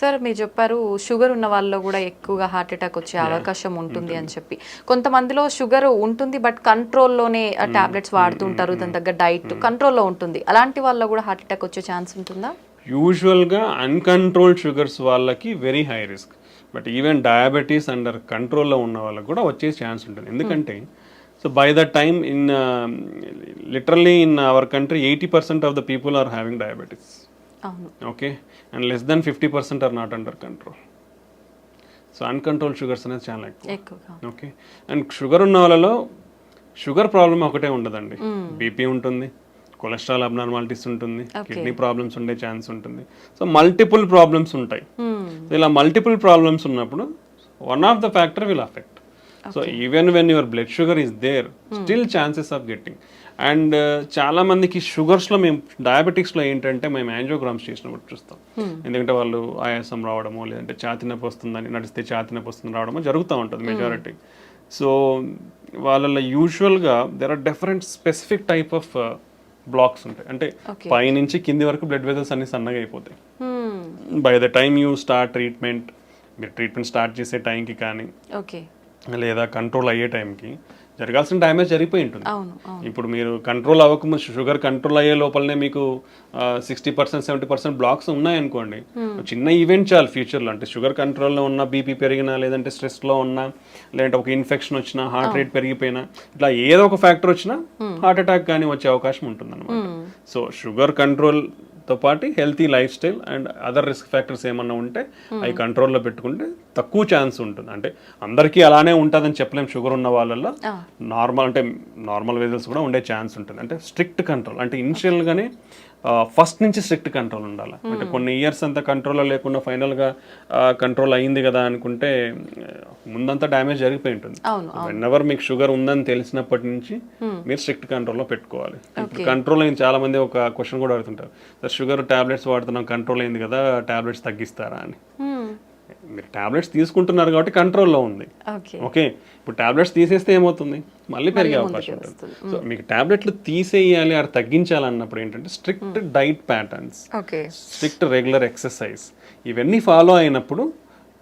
Sir మీరు చెప్పారు sugar ఉన్న వాళ్ళలో కూడా ఎక్కువగా హార్ట్ అటాక్ వచ్చే అవకాశం ఉంటుంది అని చెప్పి. కొంతమందిలో షుగర్ ఉంటుంది బట్ కంట్రోల్లోనే టాబ్లెట్స్ వాడుతుంటారు దాని తగ్గ డైట్ కంట్రోల్లో ఉంటుంది. అలాంటి వాళ్ళలో కూడా హార్ట్ అటాక్ వచ్చే ఛాన్స్ ఉంటుందా? యూజువల్గా అన్కంట్రోల్డ్ షుగర్స్ వాళ్ళకి very high risk but even diabetes under కంట్రోల్లో ఉన్న వాళ్ళకి కూడా వచ్చే ఛాన్స్ ఉంటుంది. ఎందుకంటే so by the time in literally in our country eighty percent of the people are having diabetes okay? And less than fifty percent are not under control. So uncontrol sugars అనేది చాలా ఎక్కువ. Okay? And sugar ఉన్న వాళ్ళలో sugar problem ఒకటే ఉండదండి. BP ఉంటుంది cholesterol abnormalities ఉంటుంది kidney problems ఉండే ఛాన్స్ ఉంటుంది. సో మల్టిపుల్ ప్రాబ్లమ్స్ ఉంటాయి. ఇలా మల్టిపుల్ ప్రాబ్లమ్స్ ఉన్నప్పుడు one of the factor will affect so even when your blood sugar is there still chances of getting. And చాలా మందికి షుగర్స్లో మేము డయాబెటిక్స్లో ఏంటంటే మేము యాంజియోగ్రామ్స్ చేసినప్పుడు చూస్తాం. ఎందుకంటే వాళ్ళు ఆయాసం రావడమో లేదంటే ఛాతి నొప్పి వస్తుందని నడిస్తే ఛాతి నొప్పి వస్తుంది రావడమో జరుగుతూ ఉంటుంది మెజారిటీ సో వాళ్ళలో యూజువల్గా there are different specific type of blocks ఉంటాయి. అంటే. పైనుంచి కింది వరకు బ్లడ్ వెజల్స్ అన్ని సన్నగా అయిపోతాయి. Hmm. By the time you start treatment మీరు ట్రీట్మెంట్ స్టార్ట్ చేసే టైంకి కానీ ఓకే లేదా కంట్రోల్ అయ్యే టైంకి జరగాల్సిన డ్యామేజ్ జరిగిపోయి ఉంటుంది. ఇప్పుడు మీరు కంట్రోల్ అవ్వకముందు షుగర్ కంట్రోల్ అయ్యే లోపలనే మీకు sixty percent seventy percent blocks ఉన్నాయనుకోండి చిన్న ఈవెంట్ చాలు ఫ్యూచర్లో. అంటే షుగర్ కంట్రోల్లో ఉన్న బీపీ పెరిగినా లేదంటే స్ట్రెస్లో ఉన్నా లేదంటే ఒక ఇన్ఫెక్షన్ వచ్చినా హార్ట్ రేట్ పెరిగిపోయినా ఇట్లా ఏదో ఒక ఫ్యాక్టర్ వచ్చినా హార్ట్ అటాక్ కానీ వచ్చే అవకాశం ఉంటుంది అనమాట సో షుగర్ కంట్రోల్ తో పాటు healthy lifestyle and other risk factors ఏమన్నా ఉంటే అవి కంట్రోల్లో పెట్టుకుంటే తక్కువ ఛాన్స్ ఉంటుంది. అంటే అందరికీ అలానే ఉంటుందని చెప్పలేం షుగర్ ఉన్న వాళ్ళల్లో. నార్మల్ అంటే నార్మల్ వెజల్స్ కూడా ఉండే ఛాన్స్ ఉంటుంది. అంటే స్ట్రిక్ట్ కంట్రోల్. అంటే ఇనిషియల్గానే ఫస్ట్ నుంచి స్ట్రిక్ట్ కంట్రోల్ ఉండాలి. అంటే కొన్ని ఇయర్స్ అంతా కంట్రోల్లో లేకుండా ఫైనల్గా కంట్రోల్ అయింది కదా అనుకుంటే ముందంతా డ్యామేజ్ జరిగిపోయి ఉంటుంది. ఎవర్ మీకు షుగర్ ఉందని తెలిసినప్పటి నుంచి మీరు స్ట్రిక్ట్ కంట్రోల్లో పెట్టుకోవాలి. ఇప్పుడు కంట్రోల్ అయింది చాలా మంది ఒక క్వశ్చన్ కూడా అడుగుతుంటారు. సార్ షుగర్ టాబ్లెట్స్ వాడుతున్నాం కంట్రోల్ అయింది కదా టాబ్లెట్స్ తగ్గిస్తారా? అని. Hmm. మీరు టాబ్లెట్స్ తీసుకుంటున్నారు కాబట్టి కంట్రోల్లో ఉంది. ఓకే ఇప్పుడు టాబ్లెట్స్ తీసేస్తే ఏమవుతుంది? మళ్ళీ పెరిగే అవకాశం ఉంటుంది. సో మీకు టాబ్లెట్లు తీసేయాలి అది తగ్గించాలన్నప్పుడు ఏంటంటే strict diet patterns strict regular exercise ఇవన్నీ ఫాలో అయినప్పుడు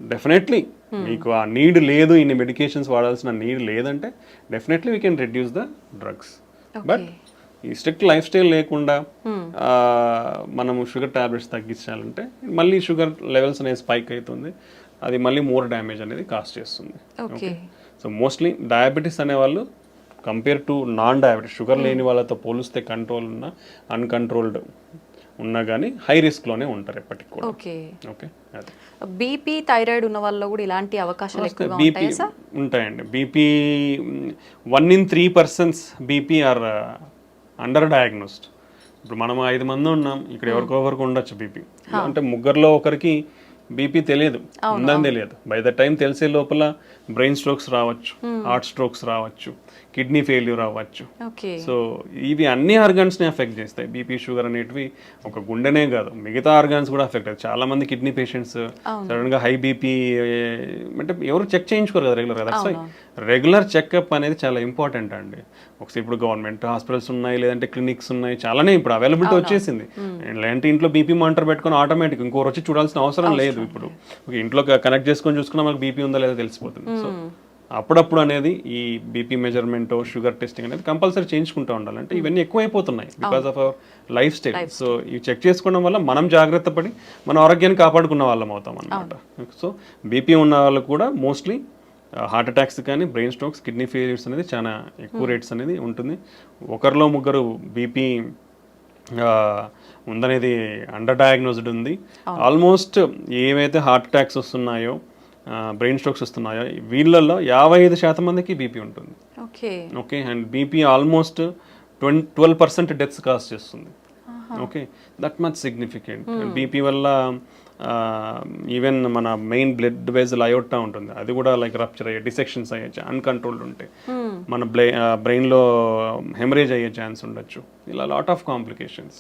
డెఫినెట్లీ మీకు ఆ నీడ్ లేదు ఇన్ని మెడికేషన్స్ వాడాల్సిన నీడ్ లేదంటే definitely we can reduce the drugs but ఈ స్ట్రిక్ట్ లైఫ్ స్టైల్ లేకుండా ఆ, మనము షుగర్ టాబ్లెట్స్ తగ్గించాలంటే మళ్ళీ షుగర్ లెవెల్స్ అనేది స్పైక్ అవుతుంది. అది మళ్ళీ మోర్ డ్యామేజ్ అనేది కాస్ట్ చేస్తుంది. ఓకే సో మోస్ట్లీ డయాబెటీస్ అనేవాళ్ళు compare to non diabetes sugar లేని వాళ్ళతో పోలిస్తే కంట్రోల్ ఉన్న అన్కంట్రోల్డ్ ఉన్నా కానీ హై రిస్క్లోనే ఉంటారు ఎప్పటికి కూడా. ఓకే. ఓకే? అదే. బీపీ థైరాయిడ్ ఉన్న వాళ్ళలో కూడా ఇలాంటి అవకాశాలు ఎక్కువగా బీపీ ఉంటాయా సార్? ఉంటాయండి. BP one in three persons BP are under diagnosed. ఇప్పుడు మనం ఐదు మంది ఉన్నాం ఇక్కడ ఎవరికో ఒకరికి ఉండొచ్చు బీపీ. అంటే ముగ్గురులో ఒకరికి బీపీ తెలియదు. ఉందని తెలియదు. బై ద టైం తెలిసే లోపల బ్రెయిన్ స్ట్రోక్స్ రావచ్చు హార్ట్ స్ట్రోక్స్ రావచ్చు కిడ్నీ ఫెయిల్యూర్ అవ్వచ్చు. సో ఇవి అన్ని ఆర్గాన్స్ని ఎఫెక్ట్ చేస్తాయి. బీపీ షుగర్ అనేటివి ఒక గుండెనే కాదు. మిగతా ఆర్గాన్స్ కూడా ఎఫెక్ట్ అవుతాయి. చాలా మంది కిడ్నీ పేషెంట్స్ సడన్గా హై బీపీ అంటే ఎవరు చెక్ చేయించుకోరు కదా రెగ్యులర్ కదా సో రెగ్యులర్ చెకప్ అనేది చాలా ఇంపార్టెంట్ అండి. ఒకసారి ఇప్పుడు గవర్నమెంట్ హాస్పిటల్స్ ఉన్నాయి లేదంటే క్లినిక్స్ ఉన్నాయి చాలానే ఇప్పుడు అవైలబిలిటీ వచ్చేసింది. లేదంటే ఇంట్లో బీపీ మానిటర్ పెట్టుకొని ఆటోమేటిక్ ఇంకోరు వచ్చి చూడాల్సిన అవసరం లేదు ఇప్పుడు. ఇంట్లో కనెక్ట్ చేసుకొని చూసుకున్నా మనకు బీపీ ఉందా లేదా తెలిసిపోతుంది. సో అప్పుడప్పుడు అనేది ఈ బీపీ మెజర్మెంట్ షుగర్ టెస్టింగ్ అనేది కంపల్సరీ చేయించుకుంటూ ఉండాలి. అంటే ఇవన్నీ ఎక్కువైపోతున్నాయి because of our lifestyle so ఇవి చెక్ చేసుకోవడం వల్ల మనం జాగ్రత్త పడి మన ఆరోగ్యాన్ని కాపాడుకున్న వాళ్ళం అవుతాం అనమాట సో బీపీ ఉన్న వాళ్ళు కూడా మోస్ట్లీ హార్ట్ అటాక్స్ కానీ బ్రెయిన్ స్ట్రోక్స్ కిడ్నీ ఫెయిల్యూర్స్ అనేది చాలా ఎక్కువ రేట్స్ అనేది ఉంటుంది. ఒకరిలో ముగ్గురు బీపీ ఉందనేది అండర్ డయాగ్నోస్డ్ ఉంది ఆల్మోస్ట్ ఏవైతే హార్ట్ అటాక్స్ వస్తున్నాయో బ్రెయిన్ స్ట్రోక్స్ వస్తున్నాయో వీళ్ళల్లో యాభై ఐదు శాతం మందికి బీపీ ఉంటుంది. Okay. Okay and BP almost twenty twelve percent deaths cause చేస్తుంది. Okay that much significant BP వల్ల ఈవెన్ మన మెయిన్ బ్లడ్ వెజల్ అయోటా ఉంటుంది. అది కూడా లైక్ రప్చర్ అయ్యే డిసెక్షన్స్ అయ్యే అన్కంట్రోల్డ్ ఉంటాయి మన బ్రె బ్రెయిన్లో హెమరేజ్ అయ్యే ఛాన్స్ ఉండొచ్చు. ఇలా lot of complications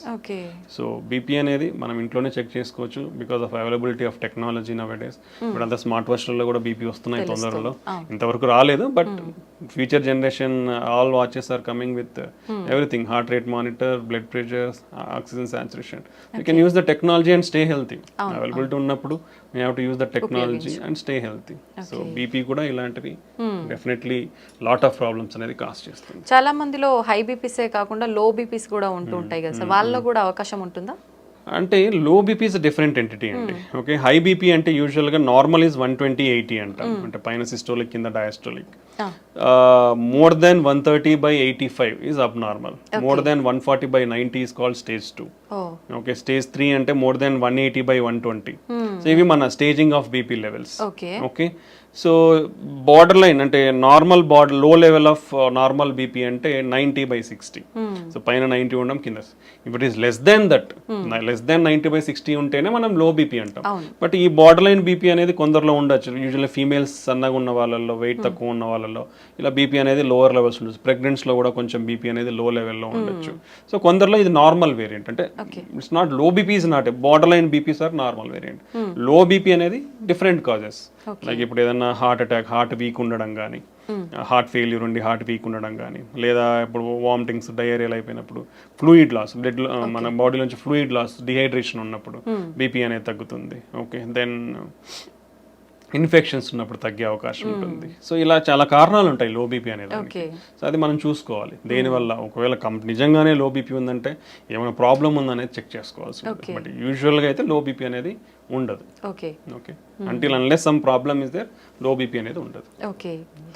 so BP అనేది మనం ఇంట్లోనే చెక్ చేసుకోవచ్చు because of availability of technology nowadays ఇప్పుడు అంతా స్మార్ట్ వాచ్లలో కూడా బీపీ వస్తున్నాయి తొందరలో. ఇంతవరకు రాలేదు but future generation all watches are coming with everything heart rate monitor blood pressure oxygen saturation you can use the technology and stay healthy availability ఉన్నప్పుడు we have to use the technology and stay healthy so BP కూడా ఇలాంటివి. Definitely lot of problems అనేది cause చేస్తుంది. చాలా మందిలో high బీపీసే కాకుండా లో BPs కూడా ఉంటూ ఉంటాయి కదా సార్. వాళ్ళలో కూడా అవకాశం ఉంటుందా? అంటే low BP is different entity అండి. ఓకే హై బీపీ అంటే యూజువల్గా normal is one twenty eighty అంటాం. అంటే పైన సిస్టోలిక్ కింద diastolic. More than one thirty by eighty five is abnormal more than one forty by ninety is called stage two okay stage three అంటే more than one eighty by one twenty ఇవి మన staging of BP levels okay okay so borderline అంటే normal బార్డర్లో level of normal BP అంటే ninety by sixty so పైన ninety ఉండడం కింద. If it is less than that less than ninety by sixty ఉంటేనే మనం లో బీపీ అంటాం. But ఈ బార్డర్ లైన్ బీపీ అనేది కొందరిలో ఉండొచ్చు. యూజువల్లీ ఫీమేల్స్ సన్నగా ఉన్న వాళ్ళల్లో వెయిట్ తక్కువ ఉన్న వాళ్ళలో ఇలా బీపీ అనేది లోవర్ లెవెల్స్ ఉండొచ్చు. Pregnants లో కూడా కొంచెం బీపీ అనేది లో లెవెల్లో ఉండొచ్చు. సో కొందరిలో ఇది నార్మల్ వేరియంట్ అంటే it's not low BP is not borderline BPs are normal variant low BP అనేది డిఫరెంట్ కాజెస్ లైక్ ఇప్పుడు ఏదైనా హార్ట్ అటాక్ హార్ట్ వీక్ ఉండడం కానీ హార్ట్ ఫెయిల్యూర్ ఉండి హార్ట్ వీక్ ఉండడం కానీ లేదా ఇప్పుడు వామిటింగ్స్ డయేరియల్ అయిపోయినప్పుడు ఫ్లూయిడ్ లాస్ బ్లడ్ మన బాడీ నుంచి ఫ్లూయిడ్ లాస్ డిహైడ్రేషన్ ఉన్నప్పుడు బీపీ అనేది తగ్గుతుంది. ఓకే దెన్ ఇన్ఫెక్షన్స్ ఉన్నప్పుడు తగ్గే అవకాశం ఉంటుంది. సో ఇలా చాలా కారణాలు ఉంటాయి లో బీపీ అనేది సో అది మనం చూసుకోవాలి. దేనివల్ల? ఒకవేళ నిజంగానే లో బీపీ ఉందంటే ఏమైనా ప్రాబ్లం ఉందనేది చెక్ చేసుకోవాల్సి ఉంటుంది. బట్ యూజువల్గా అయితే లో బీపీ అనేది ఉండదు. Okay okay until unless some problem is there low BP అనేది ఉండదు. ఓకే